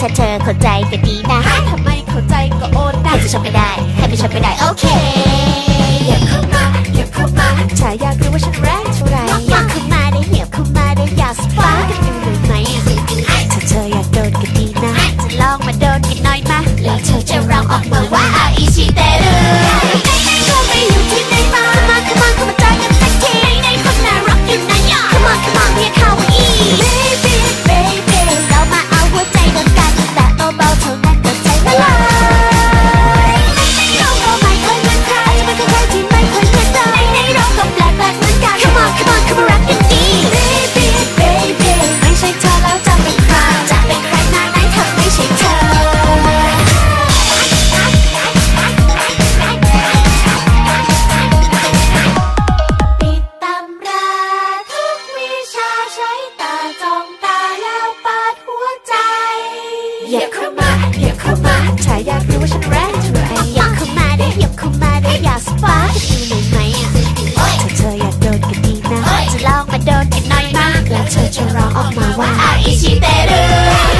เข้าใจก็ดีนะ ถ้าไม่เข้าใจก็โอนได้ให้จะชอบไม่ได้ให้ไม่ชอบไม่ได้ โอเคอย่าเข้ามาอย่าเข้ามาถ้าอยากรู้ว่าฉันแรงเท่าไหรอยากเข้ามาได้เหยียบเข้ามาได้อยากสปา อย่าเข้ามาอย่าเข้ามาถ้าอยากรู้ว่าฉันแรงเท่าไหรอยากเข้ามาได้อยากเข้ามาได้อยากสปาร์กกันดูหน่อยไหมถ้าเธออยากโดนกันดีนะจะลองมาโดนกันหน่อยมาแล้วเธอจะร้องออกมาว่าอาอิชิเตรุ